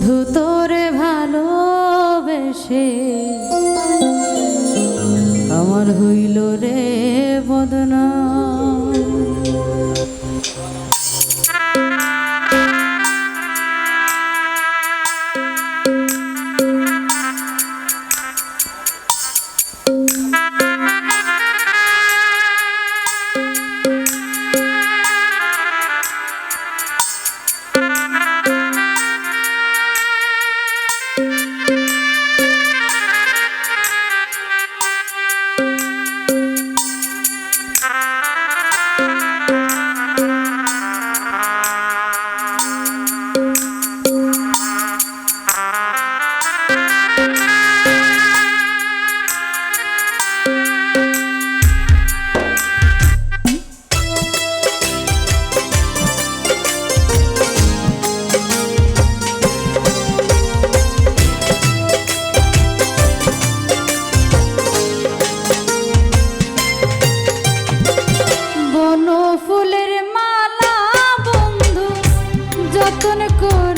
বন্ধু তোরে ভালোবেসে को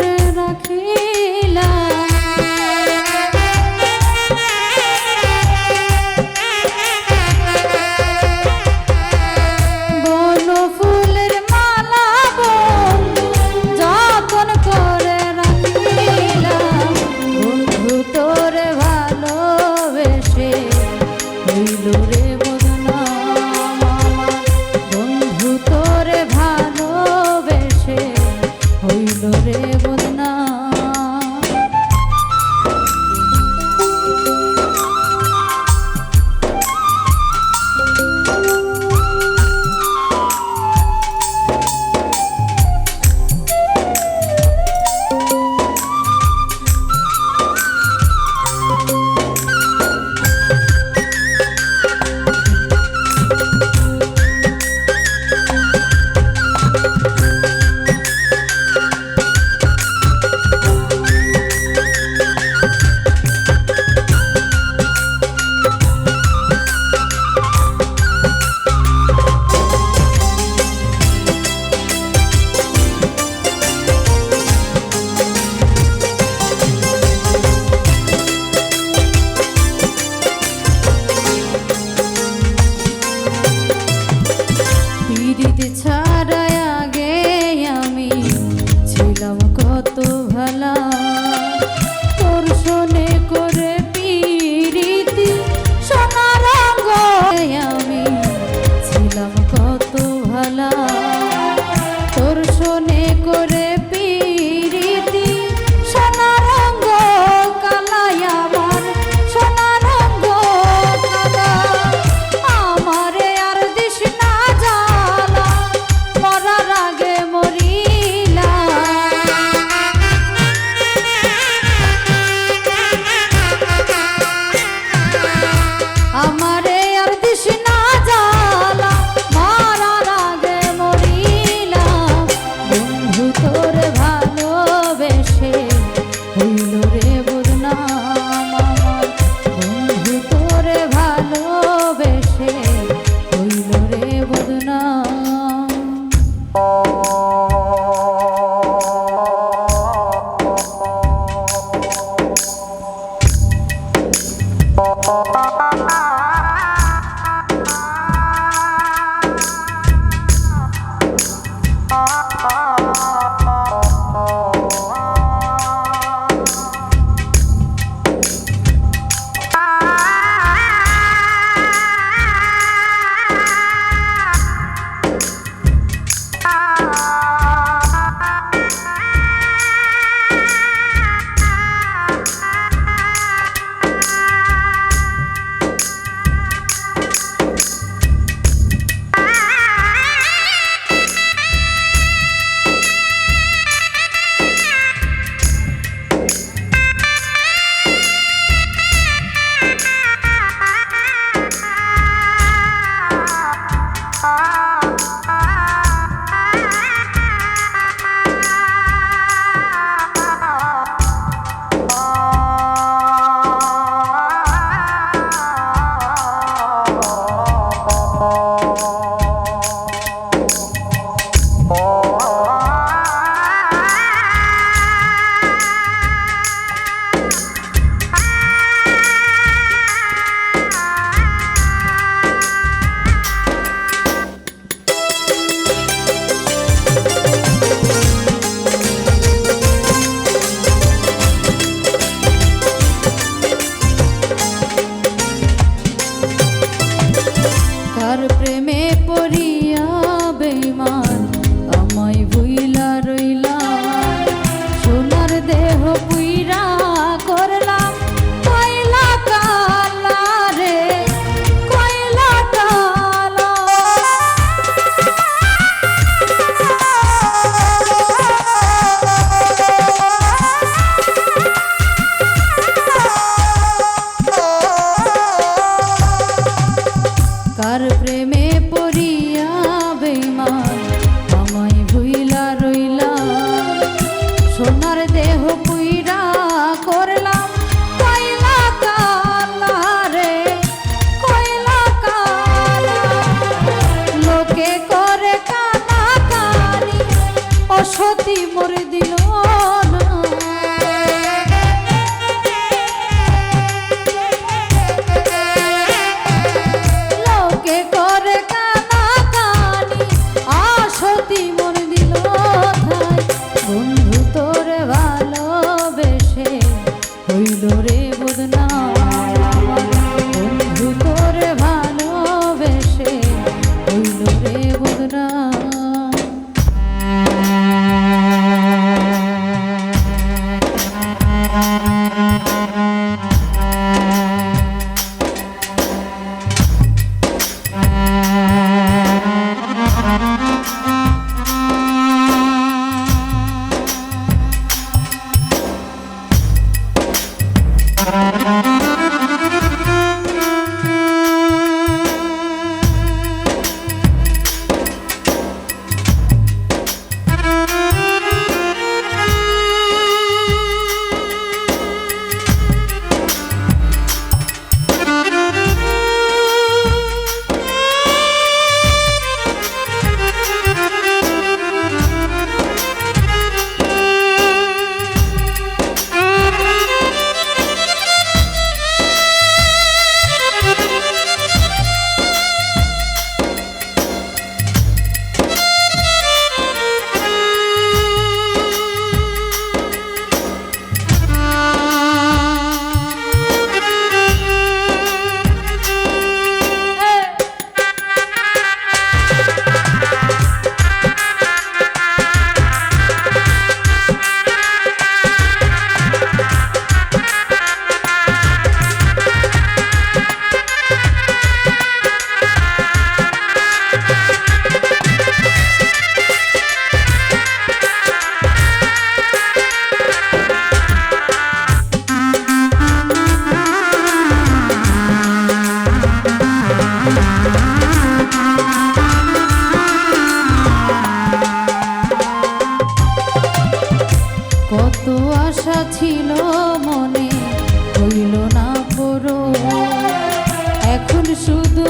আশা ছিল মনে হইল না বড় এখন শুধু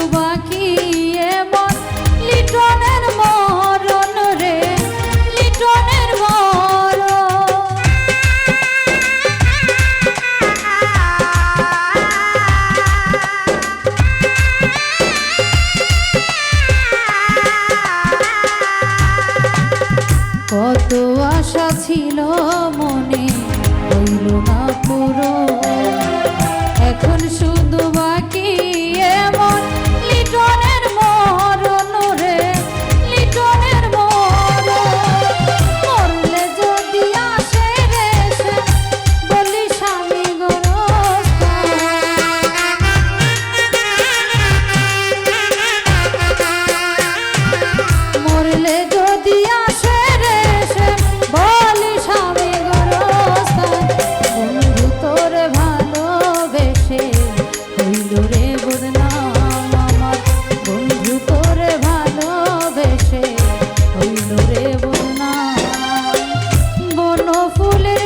মরলে যদি আসে রে স্বামী গরস্থান বন্ধু তোর ভালোবেসে হইল রে বদনাম আমার। বন্ধু তোর ভালোবেসে হইল রে বদনাম। বন ফুলের